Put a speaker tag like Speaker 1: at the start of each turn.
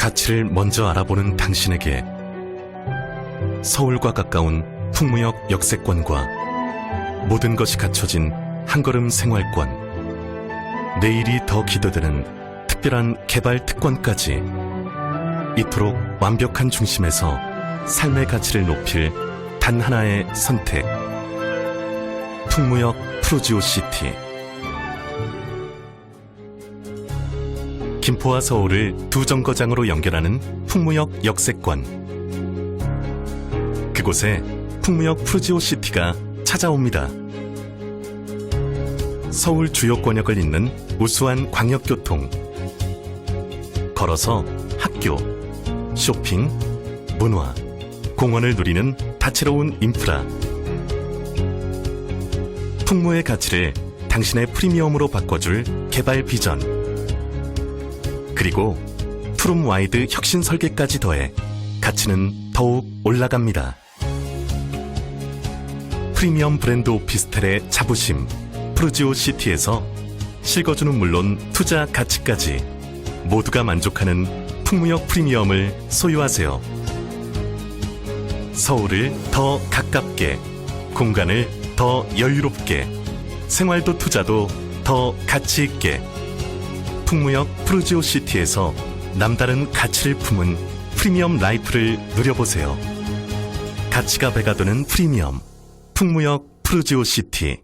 Speaker 1: 가치를 먼저 알아보는 당신에게 서울과 가까운 풍무역 역세권과 모든 것이 갖춰진 한걸음 생활권 내일이 더 기대되는 특별한 개발 특권까지 이토록 완벽한 중심에서 삶의 가치를 높일 단 하나의 선택. 풍무역 프로지오 시티 김포와 서울을 두 정거장으로 연결하는 풍무역 역세권. 그곳에 풍무역 프로지오 시티가 찾아옵니다. 서울 주요 권역을 잇는 우수한 광역교통. 걸어서 학교, 쇼핑, 문화, 공원을 누리는 다채로운 인프라. 풍무의 가치를 당신의 프리미엄으로 바꿔줄 개발 비전 그리고 푸름 와이드 혁신 설계까지 더해 가치는 더욱 올라갑니다. 프리미엄 브랜드 오피스텔의 자부심 프로지오 시티에서 실거주는 물론 투자 가치까지 모두가 만족하는 풍무역 프리미엄을 소유하세요. 서울을 더 가깝게 공간을 더 여유롭게 생활도 투자도 더 가치 있게 풍무역 프로지오 시티에서 남다른 가치를 품은 프리미엄 라이프를 누려보세요. 가치가 배가 되는 프리미엄 풍무역 프로지오 시티